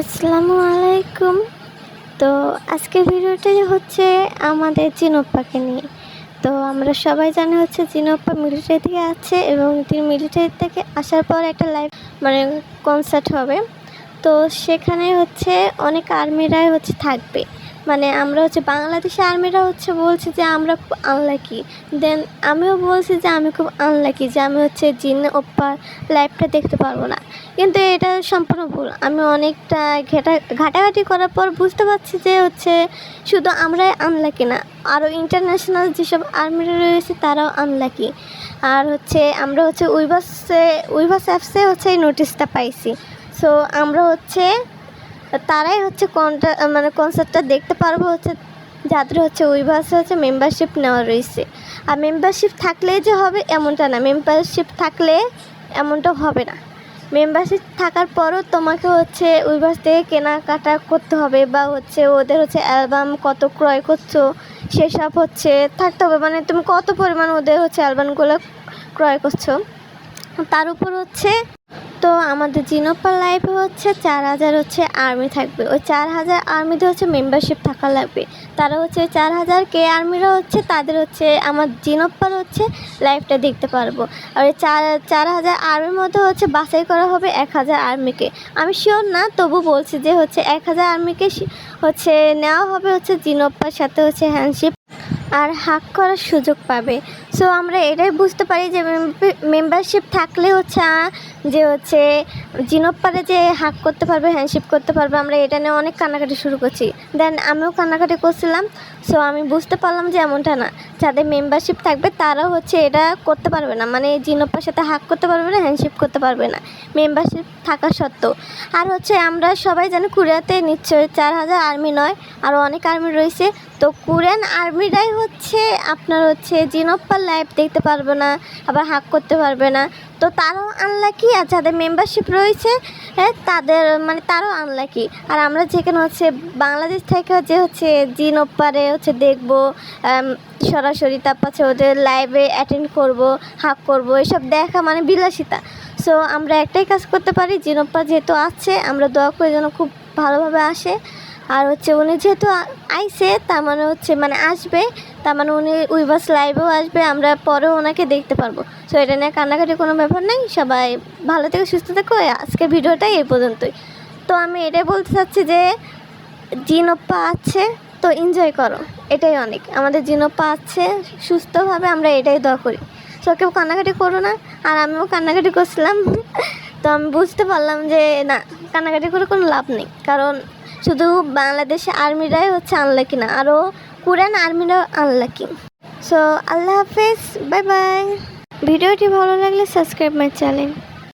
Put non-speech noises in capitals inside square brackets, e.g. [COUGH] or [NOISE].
আসসালামু আলাইকুম তো আজকে ভিডিওটা হচ্ছে আমাদের জিনোপ্পাকে নিয়ে। তো আমরা সবাই জানি হচ্ছে জিনোপ্পা মিলিটারি থেকে আছে এবং তিনি মিলিটারি থেকে আসার পর একটা লাইভ মানে কনসার্ট হবে। তো সেখানে হচ্ছে অনেক আর্মিরাই হচ্ছে থাকবে। মানে আমরা হচ্ছে বাংলাদেশি আর্মিরা হচ্ছে বলছে যে আমরা খুব আনলাকি দেন আমিও বলছি যে আমি খুব আনলাকি যে আমি হচ্ছে জিন ওপ্পার লাইফটা দেখতে পারব না। কিন্তু এটা সম্পূর্ণ ভুল। আমি অনেকটা ঘেটা, ঘাটাঘাটি করার পর বুঝতে পারছি যে হচ্ছে শুধু আমরাই আনলাকি না আরও ইন্টারন্যাশনাল যেসব আর্মিরা রয়েছে তারাও আনলাকি আর হচ্ছে আমরা হচ্ছে উইভাসে উইভাস অ্যাপসে হচ্ছে এই নোটিশটা পাইছি। সো আমরা হচ্ছে তারাই হচ্ছে কোনটা মানে কনসার্টটা দেখতে পারব হচ্ছে, যাদের হচ্ছে উইভাসে হচ্ছে মেম্বারশিপ নেওয়া রয়েছে। আর মেম্বারশিপ থাকলেই যে হবে এমনটা না মেম্বারশিপ থাকলে এমনটা হবে না। মেম্বারশিপ থাকার পরও তোমাকে হচ্ছে উইভাস থেকে কেনাকাটা করতে হবে বা হচ্ছে ওদের হচ্ছে অ্যালবাম কত ক্রয় করছ, সেসব হচ্ছে থাকতে হবে। মানে তুমি কত পরিমাণ ওদের হচ্ছে অ্যালবামগুলো ক্রয় করছ, তার উপর হচ্ছে তো আমাদের জিনোপার লাইফে হচ্ছে চার হাজার হচ্ছে আর্মি থাকবে। ওই চার হাজার আর্মিতে হচ্ছে মেম্বারশিপ থাকা লাগবে। তারা হচ্ছে চার হাজার কে আর্মিরা হচ্ছে তাদের হচ্ছে আমার জিনোপার হচ্ছে লাইফটা দেখতে পারব। আর ওই চার চার হাজার আর্মির মধ্যে হচ্ছে বাছাই করা হবে এক হাজার আর্মিকে। আমি শিওর না, তবু বলছি যে হচ্ছে এক হাজার আর্মিকে হচ্ছে নেওয়া হবে হচ্ছে জিনোপ্পার সাথে হচ্ছে হ্যান্ডশিপ আর হাক করার সুযোগ পাবে। সো আমরা এটাই বুঝতে পারি যে মেম্বারশিপ থাকলে হচ্ছে যে হচ্ছে, জিনোপ্পারে যে হাক করতে পারবে হ্যান্ডশিপ করতে পারবে, আমরা এটা নিয়ে অনেক কান্নাকাটি শুরু করছি। দেন আমিও কান্নাকাটি করছিলাম সো আমি বুঝতে পারলাম যে এমনটা না। যাদের মেম্বারশিপ থাকবে তারাও হচ্ছে এটা করতে পারবে না। মানে জিনোপ্পার সাথে হাক করতে পারবে না হ্যান্ডশিপ করতে পারবে না। মেম্বারশিপ থাকা সত্ত্বেও। আর হচ্ছে আমরা সবাই জানি কোরিয়াতে নিশ্চয় চার হাজার আর্মি নয় আরও অনেক আর্মি রয়েছে। তো কোরিয়ান আর্মিরাই হচ্ছে আপনার হচ্ছে জিনোপ্পার লাইভ দেখতে পারবে না, আবার হাক করতে পারবে না। তো তারাও আনলাকি আর যাদের মেম্বারশিপ রয়েছে হ্যাঁ তাদের মানে তারাও আনলাকি আর আমরা যেখানে হচ্ছে বাংলাদেশ থেকে যে হচ্ছে জিনোপ্পারে হচ্ছে দেখব সরাসরি তারপর ওদের লাইভে অ্যাটেন্ড করব হাফ করব, এসব দেখা মানে বিলাসিতা। সো আমরা একটাই কাজ করতে পারি, জিনোপ্পা যেহেতু আছে, আমরা দোয়া করে যেন খুব ভালোভাবে আসে। আর হচ্ছে উনি যেহেতু আইসে তার মানে হচ্ছে মানে আসবে, তার মানে উনি উইবাস লাইভেও আসবে, আমরা পরেও ওনাকে দেখতে পারব। সো এটা নিয়ে কান্নাকাটি কোনো ব্যাপার নেই, সবাই ভালো থেকে, সুস্থ থেকো আজকের ভিডিওটাই এই পর্যন্তই। তো আমি এটাই বলতে চাচ্ছি যে, জিনোপ্পা আছে তো এনজয় করো, এটাই অনেক। আমাদের জিনোপ্পা পাচ্ছে, সুস্থভাবে আমরা এটাই দোয়া করি। সো কেউ কান্নাকাটি করো না, আর আমিও কান্নাকাটি করছিলাম। [LAUGHS] তো আমি বুঝতে পারলাম যে, না, কান্নাকাটি করে কোনো লাভ নেই। কারণ শুধু বাংলাদেশে আর্মিরাই হচ্ছে আনলাকি না আরও কোরিয়ান আর্মিরাও আনলাকি সো আল্লাহ হাফেজ বাই বাই ভিডিওটি ভালো লাগলে সাবস্ক্রাইব মাই চ্যানেল